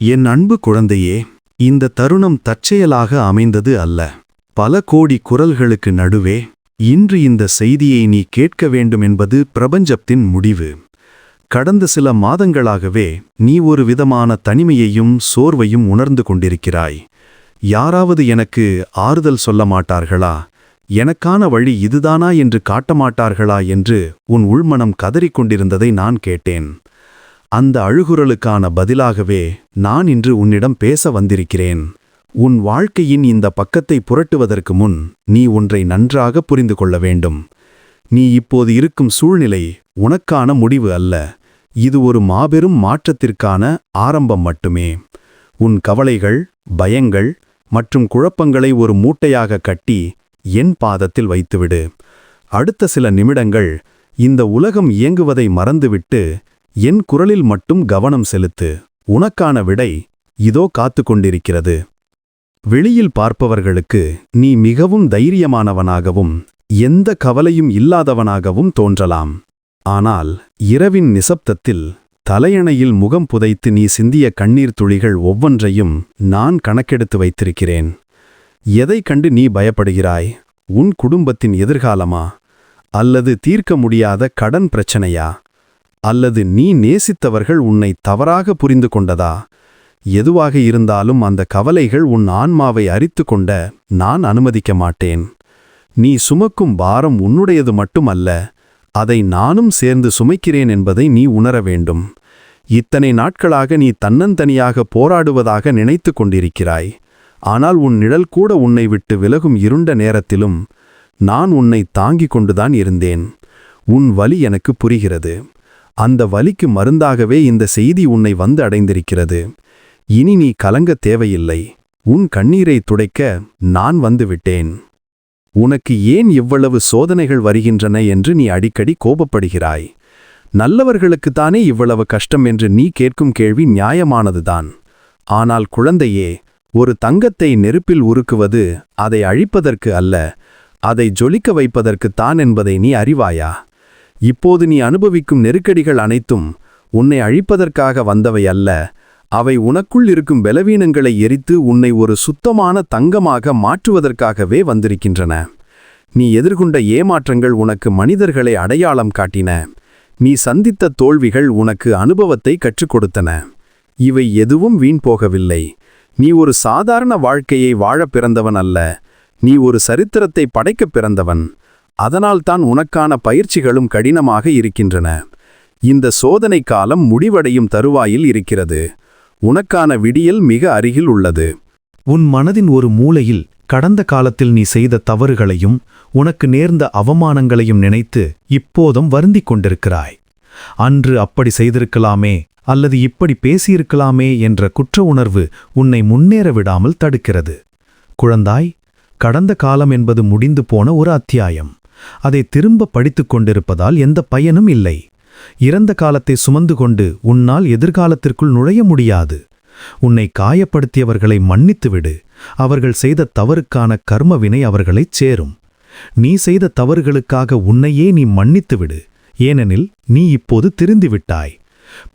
என் அன்பு குழந்தையே இந்த தருணம் தற்செயலாக அமைந்தது அல்ல. பல கோடி குரல்களுக்கு நடுவே இன்று இந்த செய்தியை நீ கேட்க வேண்டும் என்பது பிரபஞ்சத்தின் முடிவு. கடந்த சில மாதங்களாகவே நீ ஒரு விதமான தனிமையையும் சோர்வையும் உணர்ந்து கொண்டிருக்கிறாய். யாராவது எனக்கு ஆறுதல் சொல்ல மாட்டார்களா? எனக்கான வழி இதுதானா என்று காட்ட மாட்டார்களா என்று உன் உள்மனம் கதறிக்கொண்டிருந்ததை நான் கேட்டேன். அந்த அழுகுரலுக்கான பதிலாகவே நான் இன்று உன்னிடம் பேச வந்திருக்கிறேன். உன் வாழ்க்கையின் இந்த பக்கத்தை புரட்டுவதற்கு முன் நீ ஒன்றை நன்றாக புரிந்து கொள்ள வேண்டும். நீ இப்போது இருக்கும் சூழ்நிலை உனக்கான முடிவு அல்ல. இது ஒரு மாபெரும் மாற்றத்திற்கான ஆரம்பம் மட்டுமே. உன் கவலைகள் பயங்கள் மற்றும் குழப்பங்களை ஒரு மூட்டையாக கட்டி என் பாதத்தில் வைத்துவிடு. அடுத்த சில நிமிடங்கள் இந்த உலகம் இயங்குவதை மறந்துவிட்டு என் குரலில் மட்டும் கவனம் செலுத்து. உனக்கான விடை இதோ காத்து கொண்டிருக்கிறது வெளியில் பார்ப்பவர்களுக்கு நீ மிகவும் தைரியமானவனாகவும் எந்த கவலையும் இல்லாதவனாகவும் தோன்றலாம். ஆனால் இரவின் நிசப்தத்தில் தலையணையில் முகம் புதைத்து நீ சிந்திய கண்ணீர் துளிகள் ஒவ்வொன்றையும் நான் கணக்கெடுத்து வைத்திருக்கிறேன். எதை கண்டு நீ பயப்படுகிறாய்? உன் குடும்பத்தின் எதிர்காலமா? அல்லது தீர்க்க முடியாத கடன் பிரச்சனையா? அல்லது நீ நேசித்தவர்கள் உன்னை தவறாக புரிந்து கொண்டதா? எதுவாக இருந்தாலும் அந்த கவலைகள் உன் ஆன்மாவை அரித்து கொண்ட நான் அனுமதிக்க மாட்டேன். நீ சுமக்கும் பாரம் உன்னுடையது மட்டுமல்ல அதை நானும் சேர்ந்து சுமைக்கிறேன் என்பதை நீ உணர வேண்டும். இத்தனை நாட்களாக நீ தன்னந்தனியாக போராடுவதாக நினைத்து கொண்டிருக்கிறாய். ஆனால் உன் நிழல் கூட உன்னை விட்டு விலகும் இருண்ட நேரத்திலும் நான் உன்னை தாங்கிக் கொண்டுதான் இருந்தேன். உன் வலி எனக்கு புரிகிறது. அந்த வலிக்கு மருந்தாகவே இந்த செய்தி உன்னை வந்து அடைந்திருக்கிறது. இனி நீ கலங்க தேவையில்லை. உன் கண்ணீரை துடைக்க நான் வந்துவிட்டேன் உனக்கு ஏன் இவ்வளவு சோதனைகள் வருகின்றன என்று நீ அடிக்கடி கோபப்படுகிறாய். நல்லவர்களுக்குத்தானே இவ்வளவு கஷ்டம் என்று நீ கேட்கும் கேள்வி நியாயமானதுதான். ஆனால் குழந்தையே ஒரு தங்கத்தை நெருப்பில் உருக்குவது அதை அழிப்பதற்கு அல்ல அதை ஜொலிக்க வைப்பதற்குத்தான் என்பதை நீ அறிவாயா? இப்போது நீ அனுபவிக்கும் நெருக்கடிகள் அனைத்தும் உன்னை அழிப்பதற்காக வந்தவை அல்ல. அவை உனக்குள் இருக்கும் பலவீனங்களை எரித்து உன்னை ஒரு சுத்தமான தங்கமாக மாற்றுவதற்காகவே வந்திருக்கின்றன. நீ எதிர்கொண்ட ஏமாற்றங்கள் உனக்கு மனிதர்களை அடையாளம் காட்டின. நீ சந்தித்த தோல்விகள் உனக்கு அனுபவத்தை கற்றுக் கொடுத்தன இவை எதுவும் வீண் போகவில்லை. நீ ஒரு சாதாரண வாழ்க்கையை வாழப் பிறந்தவன் அல்ல. நீ ஒரு சரித்திரத்தை படைக்கப் பிறந்தவன். அதனால்தான் உனக்கான பயிற்சிகளும் கடினமாக இருக்கின்றன. இந்த சோதனை காலம் முடிவடையும் தருவாயில் இருக்கிறது. உனக்கான விடியல் மிக அருகில் உள்ளது. உன் மனதின் ஒரு மூலையில் கடந்த காலத்தில் நீ செய்த தவறுகளையும் உனக்கு நேர்ந்த அவமானங்களையும் நினைத்து இப்போதும் வருந்திக் கொண்டிருக்கிறாய். அன்று அப்படி செய்திருக்கலாமே அல்லது இப்படி பேசியிருக்கலாமே என்ற குற்ற உணர்வு உன்னை முன்னேற விடாமல் தடுக்கிறது. குழந்தாய் கடந்த காலம் என்பது முடிந்து போன ஒரு அத்தியாயம். அதை திரும்ப படித்துக் கொண்டிருப்பதால் எந்த பயனும் இல்லை. இறந்த காலத்தை சுமந்து கொண்டு உன்னால் எதிர்காலத்திற்குள் நுழைய முடியாது. உன்னை காயப்படுத்தியவர்களை மன்னித்துவிடு அவர்கள் செய்த தவறுக்கான கர்மவினை அவர்களைச் சேரும். நீ செய்த தவறுகளுக்காக உன்னையே நீ மன்னித்துவிடு ஏனெனில் நீ இப்போது திருந்திவிட்டாய்.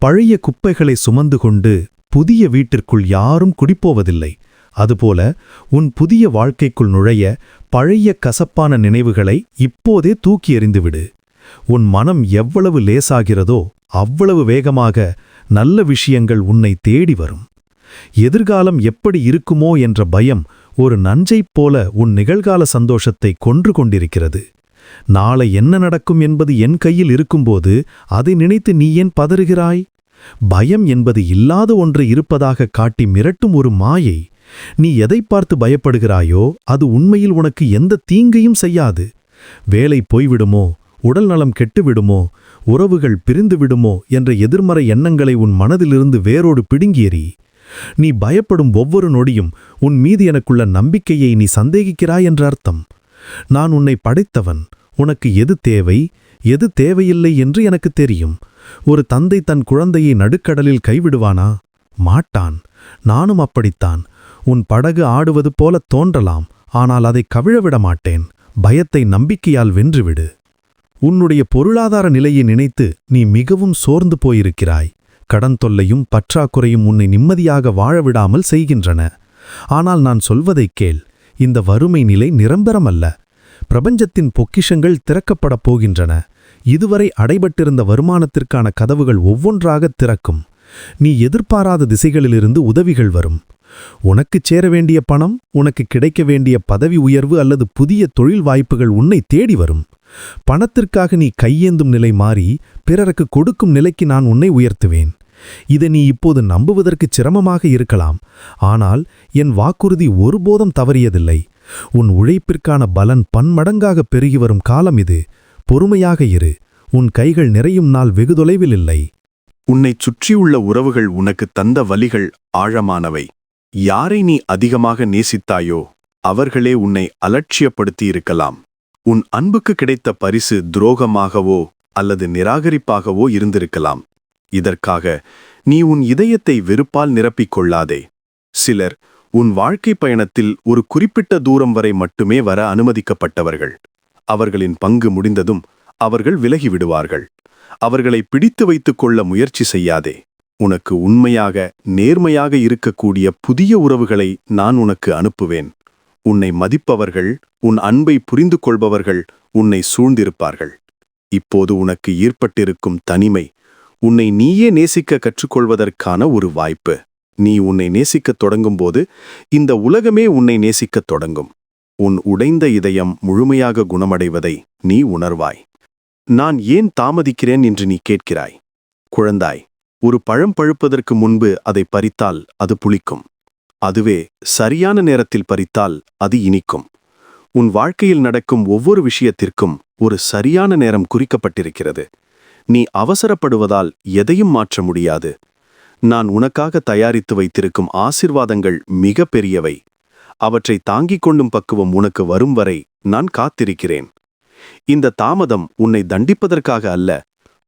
பழைய குப்பைகளை சுமந்து கொண்டு புதிய வீட்டிற்குள் யாரும் குடிப்போவதில்லை. அதுபோல உன் புதிய வாழ்க்கைக்குள் நுழைய பழைய கசப்பான நினைவுகளை இப்போதே தூக்கி எறிந்துவிடு. உன் மனம் எவ்வளவு லேசாகிறதோ அவ்வளவு வேகமாக நல்ல விஷயங்கள் உன்னை தேடி வரும். எதிர்காலம் எப்படி இருக்குமோ என்ற பயம் ஒரு நஞ்சைப் போல உன் நிகழ்கால சந்தோஷத்தை கொன்று கொண்டிருக்கிறது. நாளை என்ன நடக்கும் என்பது என் கையில் இருக்கும்போது அதை நினைத்து நீ ஏன் பதறுகிறாய்? பயம் என்பது இல்லாத ஒன்று இருப்பதாக காட்டி மிரட்டும் ஒரு மாயை நீ எதை பார்த்து பயப்படுகிறாயோ அது உண்மையில் உனக்கு எந்த தீங்கையும் செய்யாது. வேலை போய்விடுமோ உடல் நலம் கெட்டுவிடுமோ உறவுகள் பிரிந்து விடுமோ என்ற எதிர்மறை எண்ணங்களை உன் மனதிலிருந்து வேரோடு பிடுங்கியறி நீ பயப்படும் ஒவ்வொரு நொடியும் உன் மீது எனக்குள்ள நம்பிக்கையை நீ சந்தேகிக்கிறாய் என்ற அர்த்தம். நான் உன்னை படைத்தவன் உனக்கு எது தேவை எது தேவையில்லை என்று எனக்கு தெரியும். ஒரு தந்தை தன் குழந்தையை நடுக்கடலில் கைவிடுவானா? மாட்டான். நானும் அப்படித்தான். உன் படகு ஆடுவது போல தோன்றலாம் ஆனால் அதை கவிழவிட மாட்டேன். பயத்தை நம்பிக்கையால் வென்றுவிடு. உன்னுடைய பொருளாதார நிலையை நினைத்து நீ மிகவும் சோர்ந்து போயிருக்கிறாய். கடன் தொல்லையும் பற்றாக்குறையும் உன்னை நிம்மதியாக வாழவிடாமல் செய்கின்றன. ஆனால் நான் சொல்வதைக் கேள் இந்த வறுமை நிலை நிரந்தரமல்ல பிரபஞ்சத்தின் பொக்கிஷங்கள் திறக்கப்படப் போகின்றன. இதுவரை அடைபட்டிருந்த வருமானத்திற்கான கதவுகள் ஒவ்வொன்றாகத் திறக்கும். நீ எதிர்பாராத திசைகளிலிருந்து உதவிகள் வரும். உனக்குச் சேர வேண்டிய பணம் உனக்கு கிடைக்க வேண்டிய பதவி உயர்வு அல்லது புதிய தொழில் வாய்ப்புகள் உன்னை தேடி வரும். பணத்திற்காக நீ கையேந்தும் நிலை மாறி பிறருக்கு கொடுக்கும் நிலைக்கு நான் உன்னை உயர்த்துவேன். இதை நீ இப்போது நம்புவதற்கு சிரமமாக இருக்கலாம். ஆனால் என் வாக்குறுதி ஒருபோதும் தவறியதில்லை. உன் உழைப்பிற்கான பலன் பன்மடங்காக பெருகி வரும் காலம் இது. பொறுமையாக இரு. உன் கைகள் நிறையும் நாள் வெகு தொலைவில் இல்லை. உன்னைச் சுற்றியுள்ள உறவுகள் உனக்கு தந்த வலிகள் ஆழமானவை. யாரை நீ அதிகமாக நேசித்தாயோ அவர்களே உன்னை அலட்சியப்படுத்தியிருக்கலாம். உன் அன்புக்கு கிடைத்த பரிசு துரோகமாகவோ அல்லது நிராகரிப்பாகவோ இருந்திருக்கலாம். இதற்காக நீ உன் இதயத்தை வெறுப்பால் நிரப்பிக் கொள்ளாதே சிலர் உன் வாழ்க்கை பயணத்தில் ஒரு குறிப்பிட்ட தூரம் வரை மட்டுமே வர அனுமதிக்கப்பட்டவர்கள். அவர்களின் பங்கு முடிந்ததும் அவர்கள் விலகிவிடுவார்கள். அவர்களை பிடித்து வைத்துக் கொள்ள முயற்சி செய்யாதே. உனக்கு உண்மையாக நேர்மையாக இருக்கக்கூடிய புதிய உறவுகளை நான் உனக்கு அனுப்புவேன். உன்னை மதிப்பவர்கள் உன் அன்பை புரிந்து கொள்பவர்கள் உன்னை சூழ்ந்திருப்பார்கள். இப்போது உனக்கு ஏற்பட்டிருக்கும் தனிமை உன்னை நீயே நேசிக்க கற்றுக்கொள்வதற்கான ஒரு வாய்ப்பு. நீ உன்னை நேசிக்கத் தொடங்கும்போது இந்த உலகமே உன்னை நேசிக்கத் தொடங்கும். உன் உடைந்த இதயம் முழுமையாக குணமடைவதை நீ உணர்வாய். நான் ஏன் தாமதிக்கிறேன் என்று நீ கேட்கிறாய். குழந்தாய் ஒரு பழம் பழுப்பதற்கு முன்பு அதை பறித்தால் அது புளிக்கும். அதுவே சரியான நேரத்தில் பறித்தால் அது இனிக்கும். உன் வாழ்க்கையில் நடக்கும் ஒவ்வொரு விஷயத்திற்கும் ஒரு சரியான நேரம் குறிக்கப்பட்டிருக்கிறது. நீ அவசரப்படுவதால் எதையும் மாற்ற முடியாது. நான் உனக்காக தயாரித்து வைத்திருக்கும் ஆசிர்வாதங்கள் மிக பெரியவை. அவற்றை தாங்கிக் கொள்ளும் பக்குவம் உனக்கு வரும் வரை நான் காத்திருக்கிறேன். இந்த தாமதம் உன்னை தண்டிப்பதற்காக அல்ல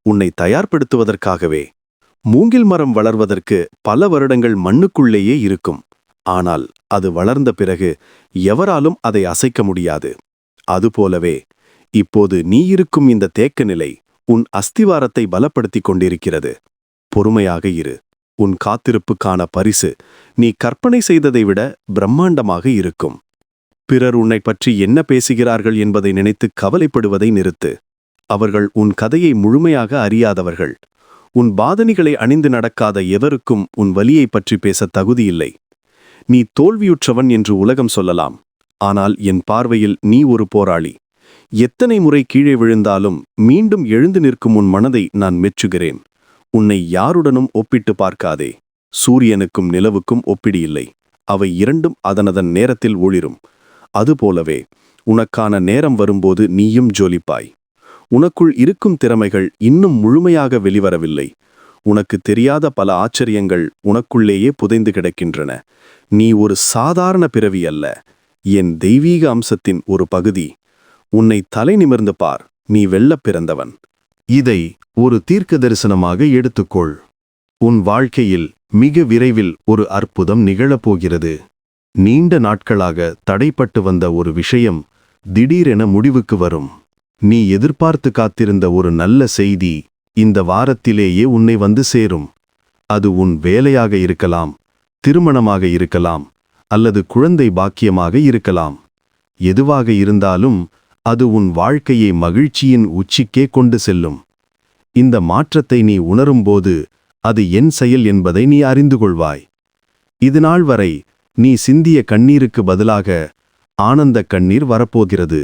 உன்னை தயார்படுத்துவதற்காகவே. மூங்கில் மரம் வளர்வதற்கு பல வருடங்கள் மண்ணுக்குள்ளேயே இருக்கும். ஆனால் அது வளர்ந்த பிறகு எவராலும் அதை அசைக்க முடியாது. அதுபோலவே இப்போது நீ இருக்கும் இந்த தேக்க நிலை உன் அஸ்திவாரத்தை பலப்படுத்திக் கொண்டிருக்கிறது. பொறுமையாக இரு. உன் காத்திருப்புக்கான பரிசு நீ கற்பனை செய்ததை விட பிரம்மாண்டமாக இருக்கும். பிறர் உன்னை பற்றி என்ன பேசுகிறார்கள் என்பதை நினைத்து கவலைப்படுவதை நிறுத்து. அவர்கள் உன் கதையை முழுமையாக அறியாதவர்கள். உன் பாதணிகளை அணிந்து நடக்காத எவருக்கும் உன் வலியை பற்றி பேச தகுதியில்லை. நீ தோல்வியுற்றவன் என்று உலகம் சொல்லலாம். ஆனால் என் பார்வையில் நீ ஒரு போராளி. எத்தனை முறை கீழே விழுந்தாலும் மீண்டும் எழுந்து நிற்கும் உன் மனதை நான் மெச்சுகிறேன். உன்னை யாருடனும் ஒப்பிட்டு பார்க்காதே. சூரியனுக்கும் நிலவுக்கும் ஒப்பிடியில்லை. அவை இரண்டும் அதனதன் நேரத்தில் ஒளிரும். அதுபோலவே உனக்கான நேரம் வரும்போது நீயும் ஜொலிப்பாய். உனக்குள் இருக்கும் திறமைகள் இன்னும் முழுமையாக வெளிவரவில்லை. உனக்கு தெரியாத பல ஆச்சரியங்கள் உனக்குள்ளேயே புதைந்து கிடக்கின்றன. நீ ஒரு சாதாரண பிறவி அல்ல. என் தெய்வீக அம்சத்தின் ஒரு பகுதி. உன்னை தலை நிமிர்ந்து பார். நீ வெல்லப் பிறந்தவன். இதை ஒரு தீர்க்க தரிசனமாக எடுத்துக்கொள். உன் வாழ்க்கையில் மிக விரைவில் ஒரு அற்புதம் நிகழப்போகிறது. நீண்ட நாட்களாக தடைப்பட்டு வந்த ஒரு விஷயம் திடீரென முடிவுக்கு வரும். நீ எதிர்பார்த்து காத்திருந்த ஒரு நல்ல செய்தி இந்த வாரத்திலேயே உன்னை வந்து சேரும். அது உன் வேலையாக இருக்கலாம் திருமணமாக இருக்கலாம் அல்லது குழந்தை பாக்கியமாக இருக்கலாம். எதுவாக இருந்தாலும் அது உன் வாழ்க்கையை மகிழ்ச்சியின் உச்சிக்கே கொண்டு செல்லும். இந்த மாற்றத்தை நீ உணரும்போது அது என் செயல் என்பதை நீ அறிந்து கொள்வாய். இதுநாள் வரை நீ சிந்திய கண்ணீருக்கு பதிலாக ஆனந்த கண்ணீர் வரப்போகிறது.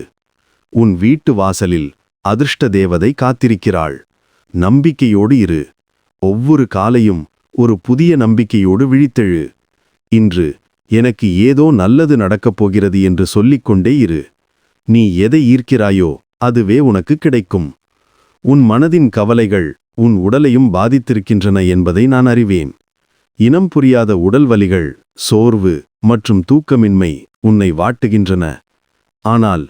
உன் வீட்டு வாசலில் அதிர்ஷ்ட தேவதை காத்திருக்கிறாள். நம்பிக்கையோடு இரு. ஒவ்வொரு காலையும் ஒரு புதிய நம்பிக்கையோடு விழித்தெழு. இன்று எனக்கு ஏதோ நல்லது நடக்கப் போகிறது என்று சொல்லிக்கொண்டே இரு. நீ எதை ஈர்க்கிறாயோ அதுவே உனக்கு கிடைக்கும். உன் மனதின் கவலைகள் உன் உடலையும் பாதித்திருக்கின்றன என்பதை நான் அறிவேன். இனம் புரியாத உடல் வலிகள் சோர்வு மற்றும் தூக்கமின்மை உன்னை வாட்டுகின்றன. ஆனால்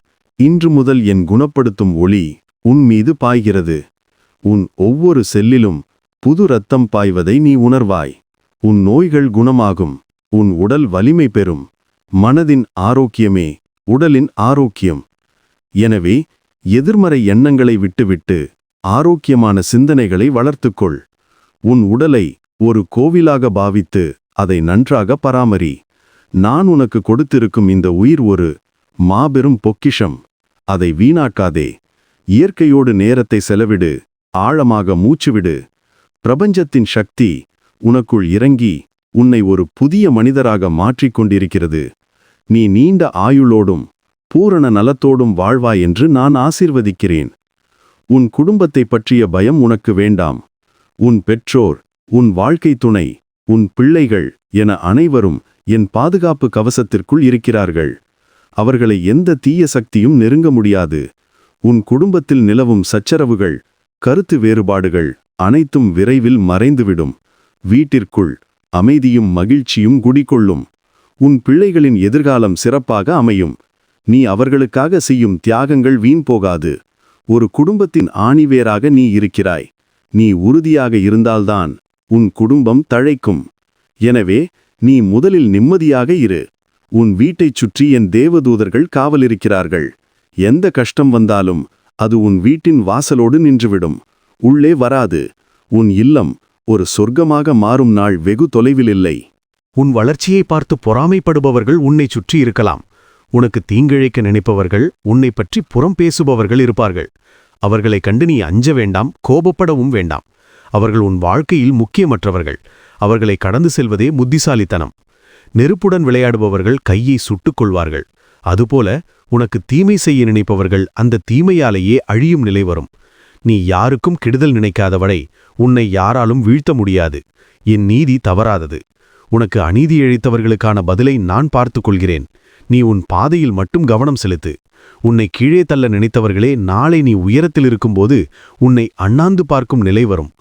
இன்று முதல் என் குணப்படுத்தும் ஒளி உன் மீது பாய்கிறது. உன் ஒவ்வொரு செல்லிலும் புது ரத்தம் பாய்வதை நீ உணர்வாய். உன் நோய்கள் குணமாகும். உன் உடல் வலிமை பெறும். மனதின் ஆரோக்கியமே உடலின் ஆரோக்கியம். எனவே எதிர்மறை எண்ணங்களை விட்டுவிட்டு ஆரோக்கியமான சிந்தனைகளை வளர்த்துக்கொள். உன் உடலை ஒரு கோவிலாக பாவித்து அதை நன்றாக பராமரி. நான் உனக்கு கொடுத்திருக்கும் இந்த உயிர் ஒரு மாபெரும் பொக்கிஷம். அதை வீணாக்காதே. இயற்கையோடு நேரத்தை செலவிடு. ஆழமாக மூச்சுவிடு. பிரபஞ்சத்தின் சக்தி உனக்குள் இறங்கி உன்னை ஒரு புதிய மனிதராக மாற்றிக்கொண்டிருக்கிறது நீ நீண்ட ஆயுளோடும் பூரண நலத்தோடும் வாழ்வாய் என்று நான் ஆசிர்வதிக்கிறேன். உன் குடும்பத்தைப் பற்றிய பயம் உனக்கு வேண்டாம். உன் பெற்றோர் உன் வாழ்க்கை துணை உன் பிள்ளைகள் என அனைவரும் என் பாதுகாப்பு கவசத்திற்குள் இருக்கிறார்கள். அவர்களை எந்த தீய சக்தியும் நெருங்க முடியாது. உன் குடும்பத்தில் நிலவும் சச்சரவுகள் கருத்து வேறுபாடுகள் அனைத்தும் விரைவில் மறைந்துவிடும். வீட்டிற்குள் அமைதியும் மகிழ்ச்சியும் குடிகொள்ளும். உன் பிள்ளைகளின் எதிர்காலம் சிறப்பாக அமையும். நீ அவர்களுக்காக செய்யும் தியாகங்கள் வீண் போகாது. ஒரு குடும்பத்தின் ஆணிவேராக நீ இருக்கிறாய். நீ உறுதியாக இருந்தால்தான் உன் குடும்பம் தழைக்கும். எனவே நீ முதலில் நிம்மதியாக இரு. உன் வீட்டைச் சுற்றி என் தேவதூதர்கள் காவலிருக்கிறார்கள். எந்த கஷ்டம் வந்தாலும் அது உன் வீட்டின் வாசலோடு நின்றுவிடும். உள்ளே வராது. உன் இல்லம் ஒரு சொர்க்கமாக மாறும் நாள் வெகு தொலைவில் இல்லை. உன் வளர்ச்சியை பார்த்து பொறாமைப்படுபவர்கள் உன்னை சுற்றி இருக்கலாம். உனக்கு தீங்கிழைக்க நினைப்பவர்கள் உன்னை பற்றி புறம் பேசுபவர்கள் இருப்பார்கள். அவர்களை கண்டு நீ அஞ்ச வேண்டாம் கோபப்படவும் வேண்டாம். அவர்கள் உன் வாழ்க்கையில் முக்கியமற்றவர்கள். அவர்களை கடந்து செல்வதே புத்திசாலித்தனம். நெருப்புடன் விளையாடுபவர்கள் கையை சுட்டுக் கொள்வார்கள். அதுபோல உனக்கு தீமை செய்ய நினைப்பவர்கள் அந்த தீமையாலேயே அழியும் நிலை வரும். நீ யாருக்கும் கெடுதல் நினைக்காதவரை உன்னை யாராலும் வீழ்த்த முடியாது. என் நீதி தவறாதது. உனக்கு அநீதி இழைத்தவர்களுக்கான பதிலை நான் பார்த்து கொள்கிறேன். நீ உன் பாதையில் மட்டும் கவனம் செலுத்து. உன்னை கீழே தள்ள நினைத்தவர்களே நாளை நீ உயரத்தில் இருக்கும்போது உன்னை அண்ணாந்து பார்க்கும் நிலை வரும்.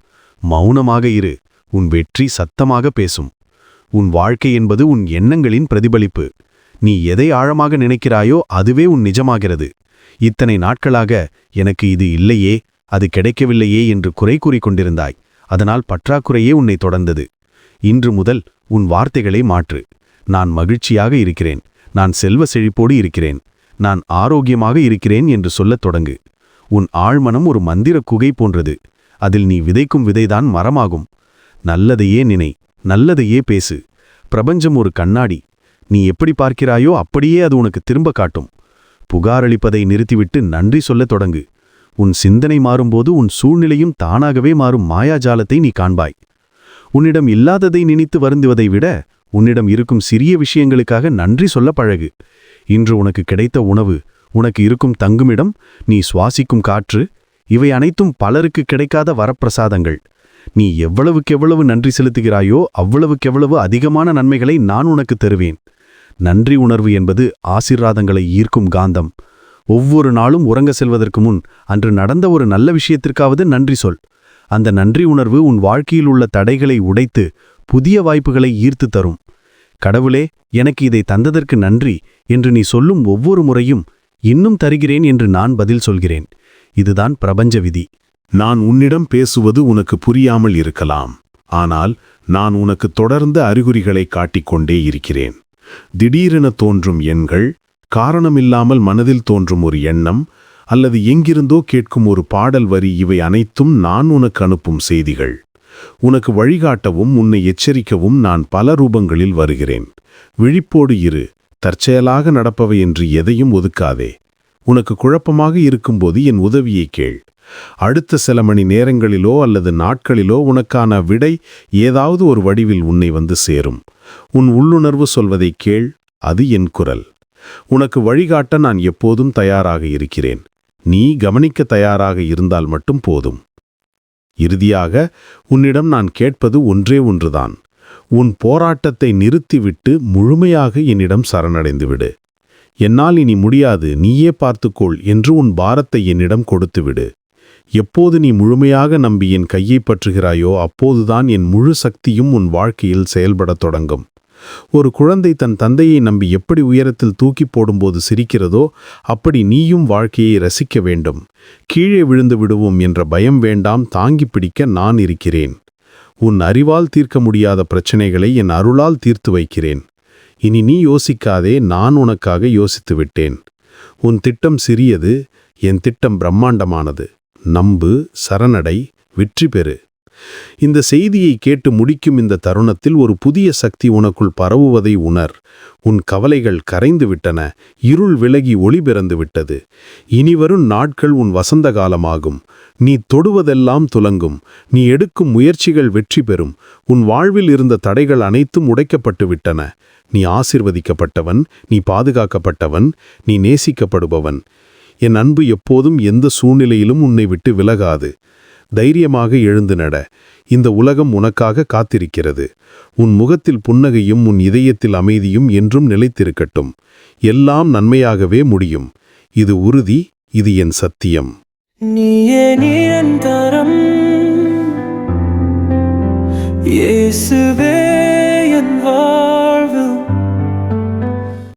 மௌனமாக இரு. உன் வெற்றி சத்தமாக பேசும். உன் வாழ்க்கை என்பது உன் எண்ணங்களின் பிரதிபலிப்பு. நீ எதை ஆழமாக நினைக்கிறாயோ அதுவே உன் நிஜமாகிறது. இத்தனை நாட்களாக எனக்கு இது இல்லையே அது கிடைக்கவில்லையே என்று குறை கூறிக் கொண்டிருந்தாய். அதனால் பற்றாக்குறையே உன்னை தொடர்ந்தது. இன்று முதல் உன் வார்த்தைகளை மாற்று. நான் மகிழ்ச்சியாக இருக்கிறேன். நான் செல்வ செழிப்போடு இருக்கிறேன். நான் ஆரோக்கியமாக இருக்கிறேன் என்று சொல்லத் தொடங்கு. உன் ஆழ்மனம் ஒரு மந்திர குகை போன்றது. அதில் நீ விதைக்கும் விதைதான் மரமாகும். நல்லதையே நினை. நல்லதையே பேசு. பிரபஞ்சம் ஒரு கண்ணாடி. நீ எப்படி பார்க்கிறாயோ அப்படியே அது உனக்கு திரும்ப காட்டும். புகாரளிப்பதை நிறுத்திவிட்டு நன்றி சொல்லத் தொடங்கு. உன் சிந்தனை மாறும்போது உன் சூழ்நிலையும் தானாகவே மாறும் மாயாஜாலத்தை நீ காண்பாய். உன்னிடம் இல்லாததை நினைத்து வருந்துவதை விட உன்னிடம் இருக்கும் சிறிய விஷயங்களுக்காக நன்றி சொல்ல பழகு. இன்று உனக்கு கிடைத்த உணவு உனக்கு இருக்கும் தங்குமிடம் நீ சுவாசிக்கும் காற்று இவை அனைத்தும் பலருக்கு கிடைக்காத வரப்பிரசாதங்கள். நீ எவ்வளவுக்கெவ்வளவு நன்றி செலுத்துகிறாயோ அவ்வளவுக்கெவ்வளவு அதிகமான நன்மைகளை நான் உனக்கு தருவேன். நன்றி உணர்வு என்பது ஆசீர்வாதங்களை ஈர்க்கும் காந்தம். ஒவ்வொரு நாளும் உறங்க செல்வதற்கு முன் அன்று நடந்த ஒரு நல்ல விஷயத்திற்காவது நன்றி சொல். அந்த நன்றி உணர்வு உன் வாழ்க்கையில் உள்ள தடைகளை உடைத்து புதிய வாய்ப்புகளை ஈர்த்து தரும். கடவுளே எனக்கு இதை தந்ததற்கு நன்றி என்று நீ சொல்லும் ஒவ்வொரு முறையும் இன்னும் தருகிறேன் என்று நான் பதில் சொல்கிறேன். இதுதான் பிரபஞ்ச விதி. நான் உன்னிடம் பேசுவது உனக்கு புரியாமல் இருக்கலாம். ஆனால் நான் உனக்கு தொடர்ந்த அறிகுறிகளை காட்டிக்கொண்டே இருக்கிறேன். திடீரென தோன்றும் எண்கள் காரணமில்லாமல் மனதில் தோன்றும் ஒரு எண்ணம் அல்லது எங்கிருந்தோ கேட்கும் ஒரு பாடல் வரி இவை அனைத்தும் நான் உனக்கு அனுப்பும் செய்திகள். உனக்கு வழிகாட்டவும் உன்னை எச்சரிக்கவும் நான் பல ரூபங்களில் வருகிறேன். விழிப்போடு இரு தற்செயலாக நடப்பவை என்று எதையும் ஒதுக்காதே. உனக்கு குழப்பமாக இருக்கும்போது என் உதவியை கேள். அடுத்த சில மணி நேரங்களிலோ அல்லது நாட்களிலோ உனக்கான விடை ஏதாவது ஒரு வடிவில் உன்னை வந்து சேரும். உன் உள்ளுணர்வு சொல்வதை கேள் அது என் குரல். உனக்கு வழிகாட்ட நான் எப்போதும் தயாராக இருக்கிறேன். நீ கவனிக்க தயாராக இருந்தால் மட்டும் போதும். இறுதியாக உன்னிடம் நான் கேட்பது ஒன்றே ஒன்றுதான். உன் போராட்டத்தை நிறுத்திவிட்டு முழுமையாக என்னிடம் சரணடைந்துவிடு. என்னால் இனி முடியாது நீயே பார்த்துக்கொள் என்று உன் பாரத்தை என்னிடம் கொடுத்துவிடு. எப்போது நீ முழுமையாக நம்பி என் கையை பற்றுகிறாயோ அப்போதுதான் என் முழு சக்தியும் உன் வாழ்க்கையில் செயல்படத் தொடங்கும். ஒரு குழந்தை தன் தந்தையை நம்பி எப்படி உயரத்தில் தூக்கி போடும்போது சிரிக்கிறதோ அப்படி நீயும் வாழ்க்கையை ரசிக்க வேண்டும். கீழே விழுந்து விடுவோம் என்ற பயம் வேண்டாம் தாங்கி பிடிக்க நான் இருக்கிறேன். உன் அறிவால் தீர்க்க முடியாத பிரச்சனைகளை என் அருளால் தீர்த்து வைக்கிறேன். இனி நீ யோசிக்காதே நான் உனக்காக யோசித்து விட்டேன் உன் திட்டம் சிறியது என் திட்டம் பிரம்மாண்டமானது. நம்பு சரணடை வெற்றி பெறு. இந்த செய்தியை கேட்டு முடிக்கும் இந்த தருணத்தில் ஒரு புதிய சக்தி உனக்குள் பரவுவதை உணர். உன் கவலைகள் கரைந்து விட்டன. இருள் விலகி ஒளி பிறந்து விட்டது. இனிவரும் நாட்கள் உன் வசந்த காலமாகும். நீ தொடுவதெல்லாம் துலங்கும். நீ எடுக்கும் முயற்சிகள் வெற்றி பெறும். உன் வாழ்வில் இருந்த தடைகள் அனைத்தும் உடைக்கப்பட்டு விட்டன. நீ ஆசிர்வதிக்கப்பட்டவன். நீ பாதுகாக்கப்பட்டவன். நீ நேசிக்கப்படுபவன். என் அன்பு எப்போதும் எந்த சூழ்நிலையிலும் உன்னை விட்டு விலகாது. தைரியமாக எழுந்து நட. இந்த உலகம் உனக்காக காத்திருக்கிறது. உன் முகத்தில் புன்னகையும் உன் இதயத்தில் அமைதியும் என்றும் நிலைத்திருக்கட்டும். எல்லாம் நன்மையாகவே முடியும். இது உறுதி இது என் சத்தியம். நீயே நிரந்தரம். இயேசுவே